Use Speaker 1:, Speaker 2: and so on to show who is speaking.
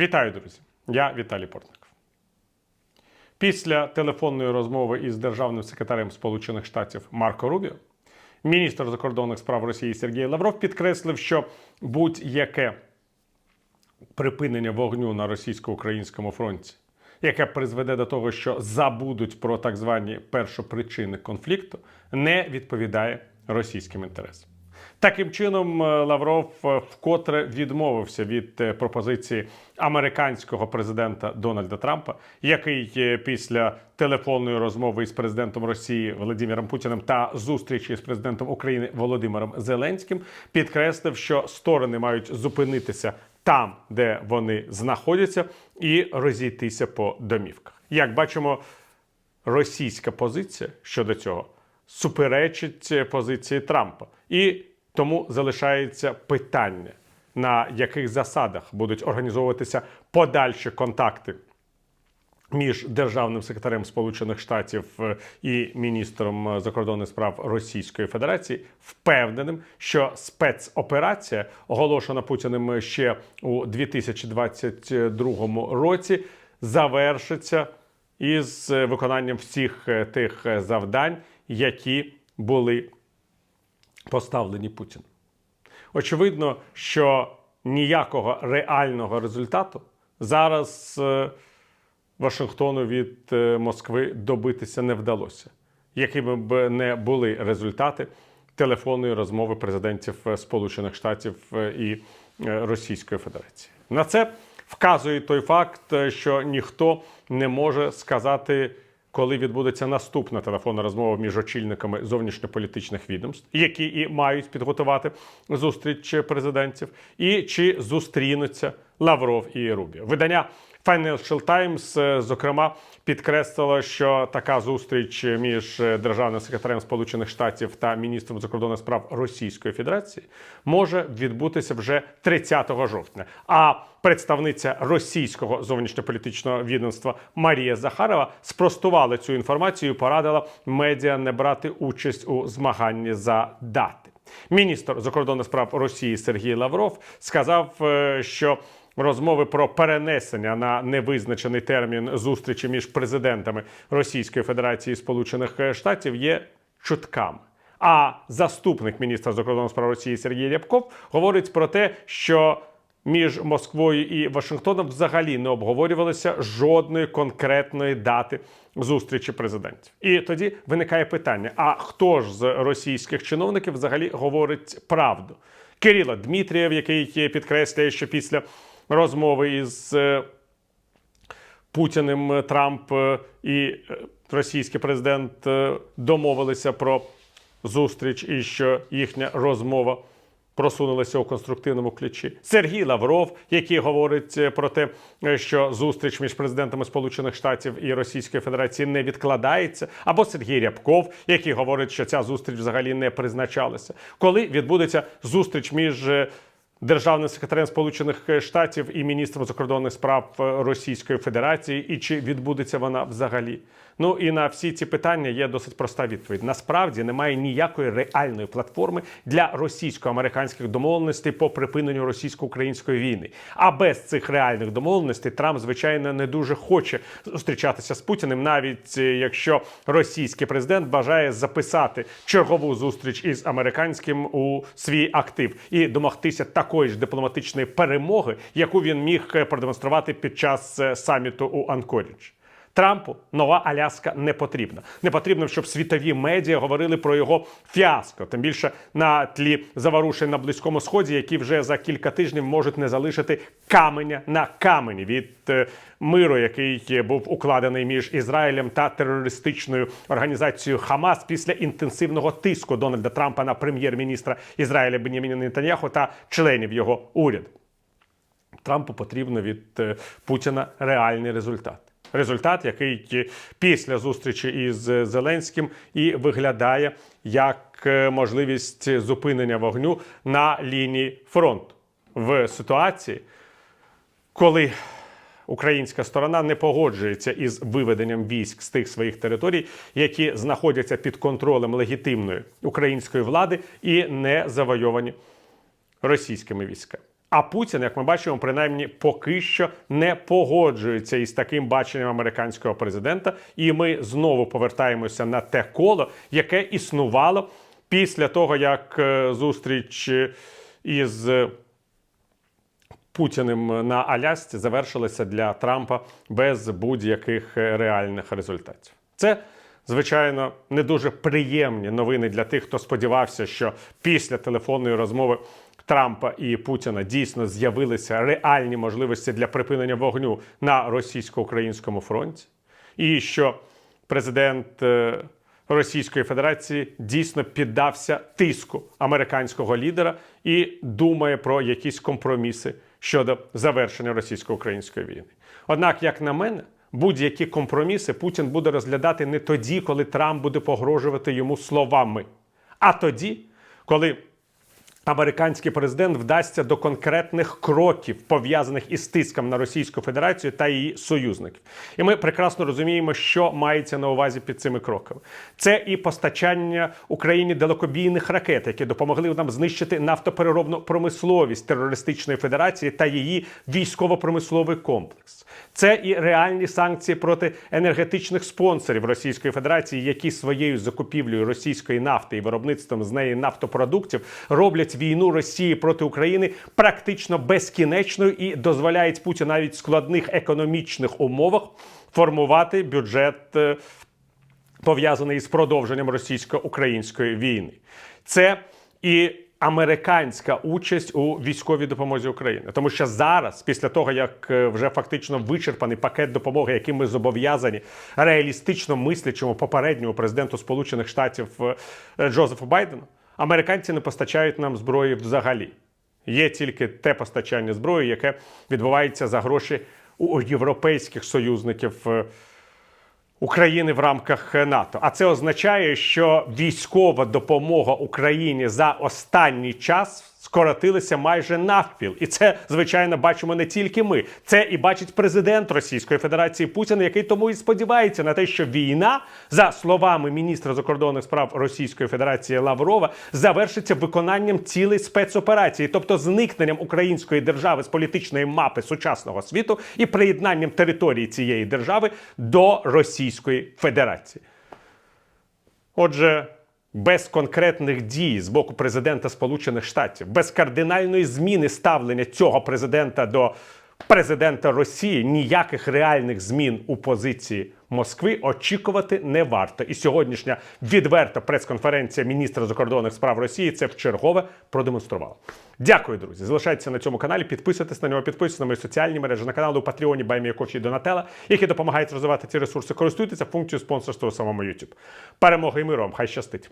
Speaker 1: Вітаю, друзі! Я Віталій Портников. Після телефонної розмови із державним секретарем Сполучених Штатів Марко Рубіо, міністр закордонних справ Росії Сергій Лавров підкреслив, що будь-яке припинення вогню на російсько-українському фронті, яке призведе до того, що забудуть про так звані першопричини конфлікту, не відповідає російським інтересам. Таким чином, е, Лавров е, вкотре відмовився від е, пропозиції американського президента Дональда Трампа, який після телефонної розмови із президентом Росії Володимиром Путіним та зустрічі з президентом України Володимиром Зеленським підкреслив, що сторони мають зупинитися там, де вони знаходяться, і розійтися по домівках. Як бачимо, російська позиція щодо цього суперечить позиції Трампа. І тому залишається питання, на яких засадах будуть організовуватися подальші контакти між державним секретарем Сполучених Штатів е, і міністром е, закордонних справ Російської Федерації, впевненим, що спецоперація, оголошена Путіним ще у 2022 році, завершиться із е, виконанням всіх тих завдань, які були поставлені Путіним. Очевидно, що ніякого реального результату зараз е, Вашингтону від е, Москви добитися не вдалося, якими б не були результати телефонної розмови президентів е, Сполучених Штатів і Російської Федерації. На це вказує той факт, що ніхто не може сказати. Коли відбудеться наступна телефонна розмова між очільниками зовнішньополітичних відомств, які і мають підготувати зустріч президентів, і чи зустрінуться Лавров і Рубіо. Видання Financial Times, е, зокрема, підкреслило, що така зустріч між державним секретарем Сполучених Штатів та міністром закордонних справ Російської Федерації може відбутися вже 30 жовтня. А представниця російського зовнішньополітичного відомства Марія Захарова спростувала цю інформацію. і Порадила медіа не брати участь у змаганні за дати. Міністр закордонних справ Росії Сергій Лавров сказав, е, що розмови про перенесення на невизначений термін зустрічі між президентами Російської Федерації і Сполучених Штатів є чутками. А заступник міністра закордонних справ Росії Сергій Рябков говорить про те, що між Москвою і Вашингтоном взагалі не обговорювалося жодної конкретної дати зустрічі президентів. І тоді виникає питання: а хто ж з російських чиновників взагалі говорить правду? Кирило Дмитрієв, який підкреслює, що після розмови із е, Путіним Трамп е, і е, російський президент е, домовилися про зустріч і що їхня розмова просунулася у конструктивному ключі. Сергій Лавров, який говорить е, про те, е, що зустріч між президентами Сполучених Штатів і Російської Федерації не відкладається, або Сергій Рябков, який говорить, що ця зустріч взагалі не призначалася. Коли відбудеться зустріч між е, державним секретарем Сполучених Штатів і міністром закордонних справ Російської Федерації, і чи відбудеться вона взагалі? Ну і на всі ці питання є досить проста відповідь. Насправді немає ніякої реальної платформи для російсько-американських домовленостей по припиненню російсько-української війни. А без цих реальних домовленостей Трамп, звичайно, не дуже хоче зустрічатися з Путіним, навіть е, якщо російський президент бажає записати чергову зустріч із американським у свій актив і домогтися такої ж дипломатичної перемоги, яку він міг продемонструвати під час е, саміту у Анкорідж. Трампу нова Аляска не потрібна. Не потрібно, щоб світові медіа говорили про його фіаско, тим більше на тлі заворушень на близькому сході, які вже за кілька тижнів можуть не залишити каменя на камені від е, миру, який був укладений між Ізраїлем та терористичною організацією Хамас після інтенсивного тиску Дональда Трампа на прем'єр-міністра Ізраїля Беняміна Нетаньяху та членів його уряду. Трампу потрібно від е, Путіна реальний результат. Результат, який після зустрічі із е, Зеленським і виглядає як е, можливість зупинення вогню на лінії фронту в ситуації, коли українська сторона не погоджується із виведенням військ з тих своїх територій, які знаходяться під контролем легітимної української влади і не завойовані російськими військами. А Путін, як ми бачимо, принаймні поки що не погоджується із таким баченням американського президента. І ми знову повертаємося на те коло, яке існувало після того, як е, зустріч е, із Путіним на Алясці завершилася для Трампа без будь-яких е, реальних результатів. Це, звичайно, не дуже приємні новини для тих, хто сподівався, що після телефонної розмови Трампа і Путіна дійсно з'явилися реальні можливості для припинення вогню на російсько-українському фронті, і що президент. е, Російської Федерації дійсно піддався тиску американського лідера і думає про якісь компроміси щодо завершення російсько-української війни. Однак, як на мене, будь-які компроміси Путін буде розглядати не тоді, коли Трамп буде погрожувати йому словами, а тоді, коли американський президент вдасться до конкретних кроків, пов'язаних із тиском на Російську Федерацію та її союзників. І ми прекрасно розуміємо, що мається на увазі під цими кроками. Це і постачання Україні далекобійних ракет, які допомогли нам знищити нафтопереробну промисловість терористичної федерації та її військово-промисловий комплекс. Це і реальні санкції проти енергетичних спонсорів Російської Федерації, які своєю закупівлею російської нафти і виробництвом з неї нафтопродуктів роблять війну Росії проти України практично безкінечною і дозволяють Путіну навіть в складних економічних умовах формувати бюджет. е, пов'язаний із продовженням російсько-української війни. Це і американська участь у військовій допомозі України, тому що зараз, після того як е, вже фактично вичерпаний пакет допомоги, яким ми зобов'язані реалістично мислячому попередньому президенту Сполучених Штатів е, Джозефу Байдену, американці не постачають нам зброї взагалі. Є тільки те постачання зброї, яке відбувається за гроші у європейських союзників. е, України в рамках НАТО. А це означає, що військова допомога Україні за останній час скоротилася майже навпіл. І це, звичайно, бачимо не тільки ми. Це і бачить президент Російської Федерації Путін, який тому і сподівається на те, що війна, за словами міністра закордонних справ Російської Федерації Лаврова, завершиться виконанням цілей спецоперації, тобто зникненням української держави з політичної мапи сучасного світу і приєднанням території цієї держави до Російської Федерації. Отже, без конкретних дій з боку президента Сполучених Штатів, без кардинальної зміни ставлення цього президента до президента Росії, ніяких реальних змін у позиції Москви очікувати не варто. І сьогоднішня відверта прес-конференція міністра закордонних справ Росії це вчергове продемонструвала. Дякую, друзі. Залишайтеся на цьому каналі, підписуйтесь на нього, підписуйтесь на мої соціальні мережі, на канал у Патреоні Байміякофі і Донателла, які допомагають розвивати ці ресурси. Користуйтеся функцією спонсорства у самому YouTube. Перемоги і миру вам! Хай щастить!